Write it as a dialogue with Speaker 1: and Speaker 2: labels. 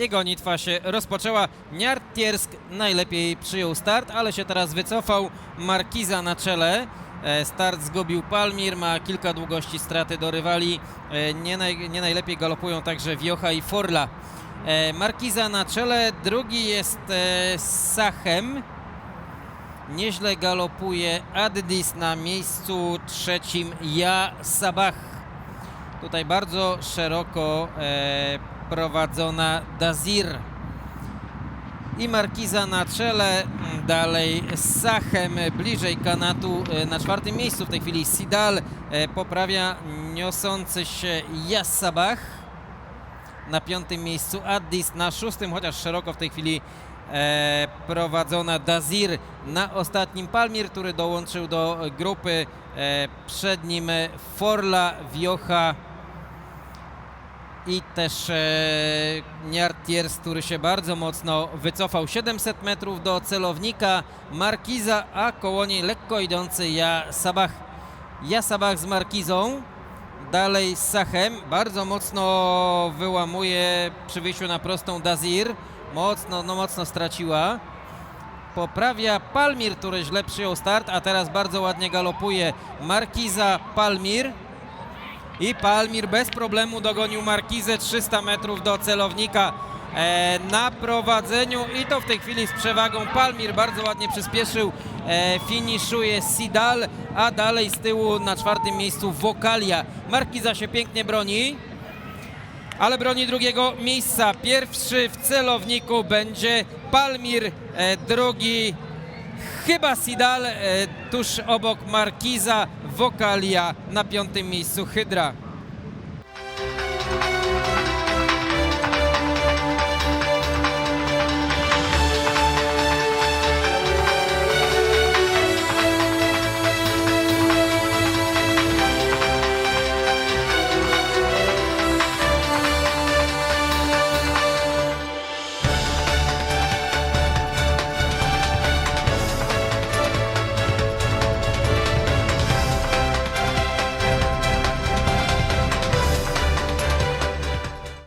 Speaker 1: i gonitwa się rozpoczęła. Niartiersk najlepiej przyjął start, ale się teraz wycofał. Markiza na czele. E, Start zgubił Palmir, ma kilka długości straty do rywali. E, Nie, naj, nie najlepiej galopują także Wiocha i Forla. E, Markiza na czele, drugi jest Sachem. Nieźle galopuje Addis na miejscu trzecim Ja Sabach. Tutaj bardzo szeroko prowadzona Dazir. I Markiza na czele, mm, dalej Sachem bliżej kanatu e, na czwartym miejscu w tej chwili Sidal e, poprawia niosący się Yassabach na piątym miejscu Addis, na szóstym, chociaż szeroko w tej chwili e, prowadzona Dazir na ostatnim Palmir, który dołączył do grupy przed nim Forla, Wiocha i też e, Niartiers, który się bardzo mocno wycofał. 700 metrów do celownika Markiza, a koło niej lekko idący Ja Sabach. Ja Sabach z Markizą. Dalej z Sachem. Bardzo mocno wyłamuje przy wyjściu na prostą Dazir. Mocno, no mocno straciła. Poprawia Palmir, który źle przyjął start, a teraz bardzo ładnie galopuje Markiza Palmir. I Palmir bez problemu dogonił Markizę 300 metrów do celownika e, na prowadzeniu i to w tej chwili z przewagą Palmir bardzo ładnie przyspieszył, e, finiszuje Sidal, a dalej z tyłu na czwartym miejscu Wokalia. Markiza się pięknie broni, ale broni drugiego miejsca. Pierwszy w celowniku będzie Palmir, e, drugi chyba Sidal, e, tuż obok Markiza, Wokalia na piątym miejscu Hydra.